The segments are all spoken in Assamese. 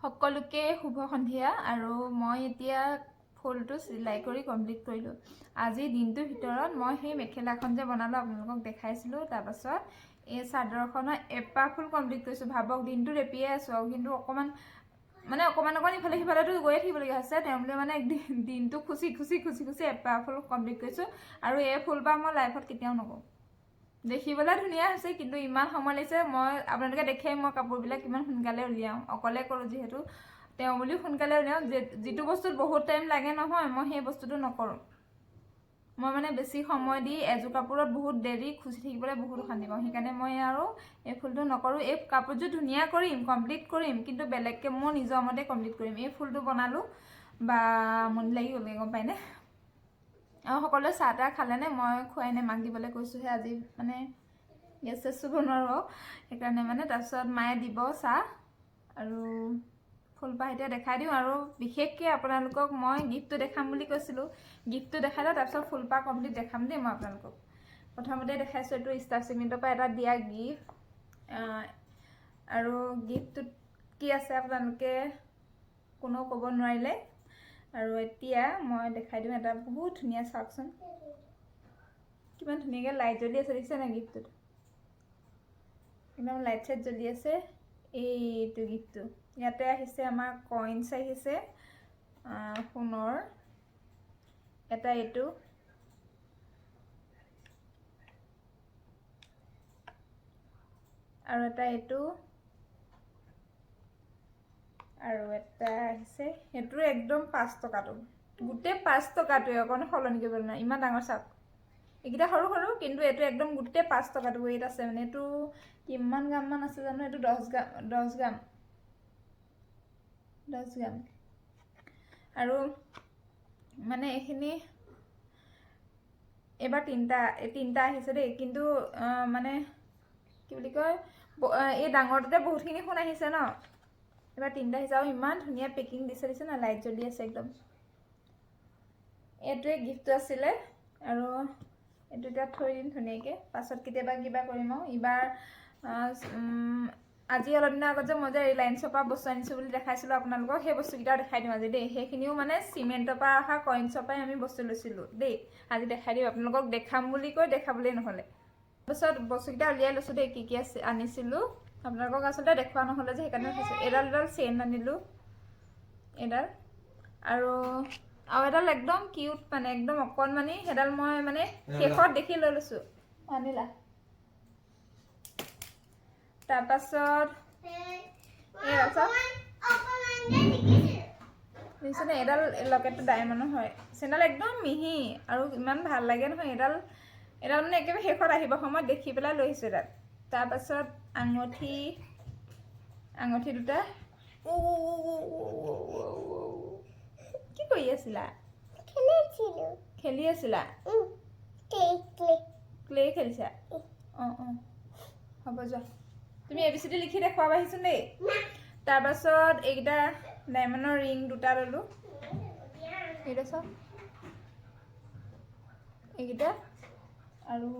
সকলোকে শুভ সন্ধিয়া আৰু মই এতিয়া ফুলটো চিলাই কৰি কমপ্লিট কৰিলোঁ। আজিৰ দিনটোৰ ভিতৰত মই সেই মেখেলাখন যে বনালোঁ আপোনালোকক দেখাইছিলোঁ তাৰপাছত এই চাদৰখনৰ এপাহ ফুল কমপ্লিট কৰিছোঁ। ভাবক দিনটোত এপিয়ে আছোঁ আৰু কিন্তু অকণমান মানে অকণমান অকণমান ইফালে সিফালেতো গৈয়ে থাকিবলগীয়া হৈছে। তেওঁ বুলি মানে দিনটো খুচি খুচি খুচি খুচি এপাহ ফুল কমপ্লিট কৰিছোঁ আৰু এই ফুলপাহ মই লাইফত কেতিয়াও নকওঁ দেখিবলৈ ধুনীয়া হৈছে কিন্তু ইমান সময় লাগিছে মই আপোনালোকে দেখেই মই কাপোৰবিলাক কিমান সোনকালে উলিয়াওঁ। অকলে কৰোঁ যিহেতু তেওঁ বুলি সোনকালে উলিয়াওঁ যিটো বস্তুত বহুত টাইম লাগে নহয় মই সেই বস্তুটো নকৰোঁ। মই মানে বেছি সময় দি এযোৰ কাপোৰত বহুত দেৰি খুচি থাকিবলৈ বহুত অশান্তি পাওঁ। সেইকাৰণে মই আৰু এই ফুলটো নকৰোঁ। এই কাপোৰযোৰ ধুনীয়া কৰিম কমপ্লিট কৰিম কিন্তু বেলেগকৈ মোৰ নিজৰ মতে কমপ্লিট কৰিম। এই ফুলটো বনালোঁ বা আমনি লাগি গ'লগৈ গম পায়নে আৰু সকলোৱে চাহ তাহ খালেনে মই খুৱাই নাই মাক দিবলৈ কৈছোঁহে আজি মানে গেছ চেছ চুব নোৱাৰোঁ সেইকাৰণে মানে তাৰপিছত মায়ে দিব চাহ আৰু ফুলপাহ এতিয়া দেখাই দিওঁ আৰু বিশেষকৈ আপোনালোকক মই গিফ্টটো দেখাম বুলি কৈছিলোঁ। গিফ্টটো দেখাই লওঁ তাৰপিছত ফুলপাহ কমপ্লিট দেখাম দেই মই আপোনালোকক। প্ৰথমতে দেখাইছোঁ এইটো ষ্টাৰ চিমেণ্টৰ পৰা এটা দিয়া গিফ্ট আৰু গিফ্টটোত কি আছে আপোনালোকে কোনেও ক'ব নোৱাৰিলে? আৰু এতিয়া মই দেখাই দিওঁ এটা বহুত ধুনীয়া চাওকচোন। কিমান ধুনীয়াকৈ লাইট জ্বলি আছে দেখিছে নাই গিফ্টটোত একদম লাইট চাইট জ্বলি আছে এইটো গিফ্টটো ইয়াতে আহিছে আমাৰ কইনছ আহিছে আহ, সোণৰ। এটা এইটো। আৰু এটা এইটো। আৰু এটা আহিছে। সেইটোৰ একদম পাঁচ টকাটো। গোটেই পাঁচ টকাটোৱে অকণ সলনি কৰিব নোৱাৰে। ইমান ডাঙৰ চাওক এইকেইটা সৰু সৰু কিন্তু এইটো একদম গোটেই পাঁচ টকাটো ৱেইট আছে। মানে এইটো কিমান গ্ৰামমান আছে জানো? এইটো দহ গ্ৰাম দহ গ্ৰাম। দহ গ্ৰাম। আৰু মানে এইখিনি এইবাৰ তিনিটা তিনিটা আহিছে দেই। কিন্তু মানে কি বুলি কয় এই ডাঙৰটোতে বহুতখিনি সোণ আহিছে ন? এইবাৰ তিনিটা আহিছে ইমান ধুনীয়া পেকিং দিছে দিছে, না লাইট জ্বলি আছে একদম। এইটোৱে গিফ্টটো আছিলে আৰু এইটো এতিয়া থৈ দিম ধুনীয়াকৈ। পাছত কেতিয়াবা কিবা কৰিম আৰু। এইবাৰ আজি অলপ দিনৰ আগত যে মই যে ৰিলায়েন্সৰ পৰা বস্তু আনিছোঁ বুলি দেখাইছিলোঁ আপোনালোকক, সেই বস্তুকেইটাও দেখাই দিম আজি দেই। সেইখিনিও মানে চিমেণ্টৰ পৰা অহা কইনছৰ পৰাই আমি বস্তু লৈছিলোঁ দেই। আজি দেখাই দিম আপোনালোকক। দেখাম বুলি কৈ দেখাবলৈ নহ'লে। তাৰপিছত বস্তুকেইটা উলিয়াই লৈছোঁ দেই, কি কি আছে, আনিছিলোঁ। আপোনালোকক আচলতে দেখুওৱা নহ'লে যে সেইকাৰণে দেখাইছোঁ এডাল এডাল চেইন আনিলোঁ। এডাল। আৰু আৰু এডাল একদম কিউট মানে একদম অকণমানি সেইডাল মই মানে শেষত দেখি লৈ লৈছোঁ। আনিলা। তাৰপাছত দেখিছেনে এডাল লকেটটো ডায়মণ্ডৰ হয়। চেণ্ডেল একদম মিহি আৰু ইমান ভালো লাগে নহয়। এডাল এডাল মানে একেবাৰে শেষত আহিব সময়ত দেখি পেলাই লৈ আহিছোঁ এডাল। তাৰপাছত আঙঠি আঙঠি দুটা কি কৰি আছিলা খেলি আছিলা ক্লে খেলিছা অঁ অঁ হ'ব যোৱা তুমি এ বি চি ডি লিখি দেখুৱাব আহিছোঁ দেই তাৰপাছত এইকেইটা ডায়মণ্ডৰ ৰিং দুটা ল'লোঁ এইকেইটা চাওক এইকেইটা আৰু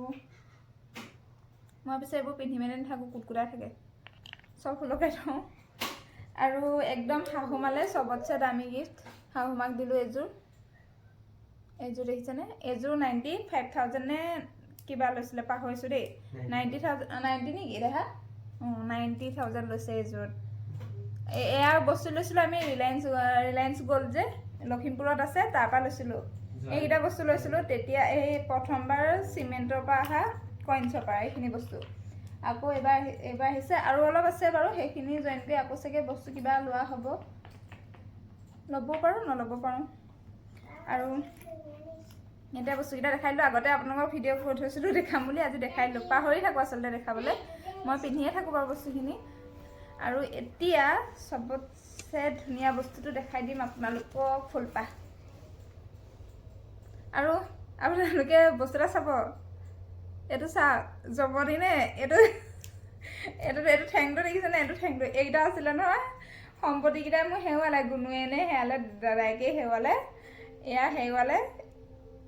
মই পিছে এইবোৰ পিন্ধি মেলি নাথাকোঁ কুটকুটাই থাকে। চব ফুলকে থওঁ। আৰু একদম শাহুমালে চবতছে দামী গিফ্ট। শাহুমাক দিলোঁ এযোৰ। এইযোৰ দেখিছেনে? এইযোৰ নাইণ্টি ফাইভ থাউজেণ্ড নে কিবা লৈছিলে পাহৰিছোঁ দেই। নাইণ্টি থাউজেণ্ড নাইণ্টি নেকি দেখা অঁ নাইণ্টি থাউজেণ্ড লৈছে এইযোৰত এয়া বস্তু লৈছিলোঁ আমি ৰিলায়েন্স ৰিলায়েন্স গ'ল্ড যে লখিমপুৰত আছে তাৰ পৰা লৈছিলোঁ। এইকেইটা বস্তু লৈছিলোঁ। তেতিয়া এই প্ৰথমবাৰ চিমেণ্টৰ পৰা অহা কইনছৰ পৰা এইখিনি বস্তু। আকৌ এইবাৰ এইবাৰ আহিছে আৰু অলপ আছে বাৰু সেইখিনি কৰি আকৌ চাগে বস্তু কিবা লোৱা হ'ব। ল'ব পাৰোঁ নল'ব পাৰোঁ। আৰু এতিয়া বস্তুকেইটা দেখাই দিলোঁ। আগতে আপোনালোকক ভিডিঅ' কৰি থৈছিলোঁ দেখাম বুলি। আজি দেখাই দিলোঁ। পাহৰি থাকোঁ আচলতে দেখাবলৈ। মই পিন্ধিয়ে থাকোঁ বাৰু বস্তুখিনি। আৰু এতিয়া চবতছে ধুনীয়া বস্তুটো দেখাই দিম আপোনালোকক ফুলপাহ। আৰু আপোনালোকে বস্তু এটা চাব। এইটো চাওক জমনি নে এইটো এইটো এইটো ঠেংটো দেখিছেনে এইটো ঠেংটো এইকেইটা আছিলে নহয়। সম্পত্তিকেইটা মোক হেৰুৱালে গুণুৱে নে হেৰালে দাদাইকে হেৰুৱালে এয়া হেৰুৱালে।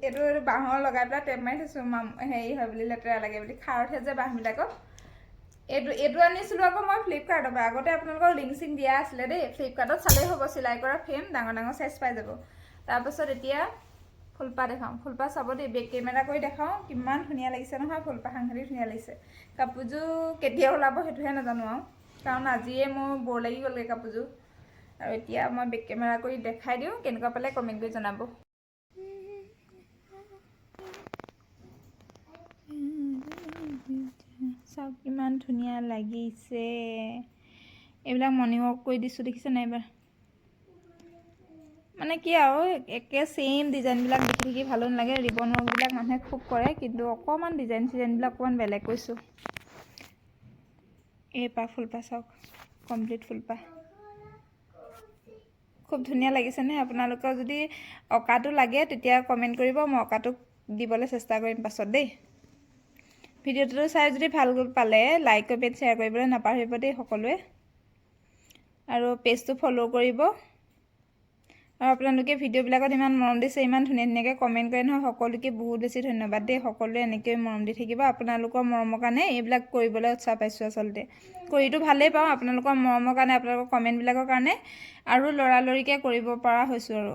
এইটো এইটো বাঁহৰ লগাই পেলাই টেপ মাৰি থৈছোঁ মাম হেৰি হয় বুলি লেতেৰা লাগে বুলি খাৰত যে বাঁহবিলাকত এইটো এইটো আনিছিলোঁ আকৌ মই ফ্লিপকাৰ্টৰ পৰা। আগতে আপোনালোকৰ লিংক চিংক দিয়া আছিলে দেই। ফ্লিপকাৰ্টত চালেই হ'ব চিলাই কৰা ফ্ৰেম ডাঙৰ ডাঙৰ চাইজ পাই যাব। তাৰপাছত এতিয়া ফুলপাহ দেখাওঁ। ফুলপাহ চাব দেই বেক কেমেৰা কৰি দেখাওঁ কিমান ধুনীয়া লাগিছে নহয় ফুলপাহ সাংঘাতিক ধুনীয়া লাগিছে। কাপোৰযোৰ কেতিয়া ওলাব সেইটোহে নাজানো আৰু। কাৰণ আজিয়ে মোৰ বৰ লাগি গ'লগৈ কাপোৰযোৰ। আৰু এতিয়া মই বেক কেমেৰা কৰি দেখাই দিওঁ কেনেকুৱা পালে কমেণ্ট কৰি জনাব। চাওক কিমান ধুনীয়া লাগিছে। এইবিলাক মৰ্ণিং ৱাক কৰি দিছোঁ দেখিছে নাই এইবাৰ? মানে কি আৰু একে ছেইম ডিজাইনবিলাক দেখি থাকি ভালো নালাগে। ৰিবন ৱৰ্কবিলাক মানুহে খুব কৰে কিন্তু অকণমান ডিজাইন চিজাইনবিলাক অকণমান বেলেগ কৈছোঁ। এইপাহ ফুলপাহ চাওক কমপ্লিট ফুলপাহ খুব ধুনীয়া লাগিছেনে? আপোনালোকৰ যদি অঁকাটো লাগে তেতিয়া কমেণ্ট কৰিব মই অঁকাটো দিবলৈ চেষ্টা কৰিম পাছত দেই। ভিডিঅ'টো চাই যদি ভাল পালে লাইক কমেণ্ট শ্বেয়াৰ কৰিবলৈ নাপাহৰিব দেই সকলোৱে। আৰু পেজটো ফ'ল' কৰিব। আৰু আপোনালোকে ভিডিঅ'বিলাকত ইমান মৰম দিছে ইমান ধুনীয়া ধুনীয়াকৈ কমেণ্ট কৰে নহয়। সকলোকে বহুত বেছি ধন্যবাদ দেই। সকলোৱে এনেকৈ মৰম দি থাকিব। আপোনালোকৰ মৰমৰ কাৰণে এইবিলাক কৰিবলৈ উৎসাহ পাইছোঁ আচলতে। কৰিতো ভালেই পাওঁ আপোনালোকৰ মৰমৰ কাৰণে আপোনালোকৰ কমেণ্টবিলাকৰ কাৰণে। আৰু লৰালৰিকৈ কৰিব পৰা হৈছোঁ আৰু।